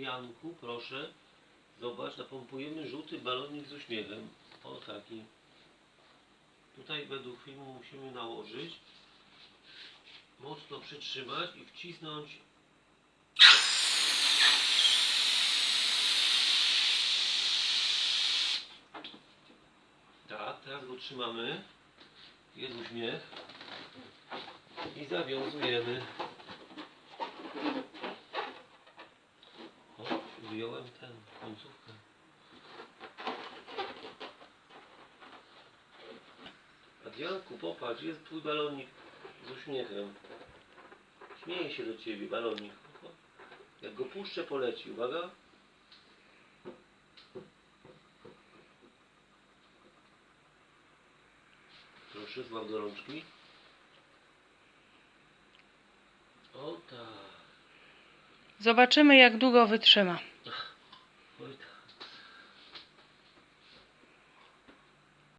Adrianku, proszę. Zobacz, napompujemy żółty balonik z uśmiechem. O taki. Tutaj według filmu musimy nałożyć. Mocno przytrzymać i wcisnąć. Tak, teraz go trzymamy. Jest uśmiech. I zawiązujemy. O, wyjąłem ten, końcówkę. Adrianku, popatrz, jest twój balonik z uśmiechem. Śmieje się do ciebie balonik. Jak go puszczę, poleci. Uwaga. Proszę, złap do rączki. O tak. Zobaczymy, jak długo wytrzyma.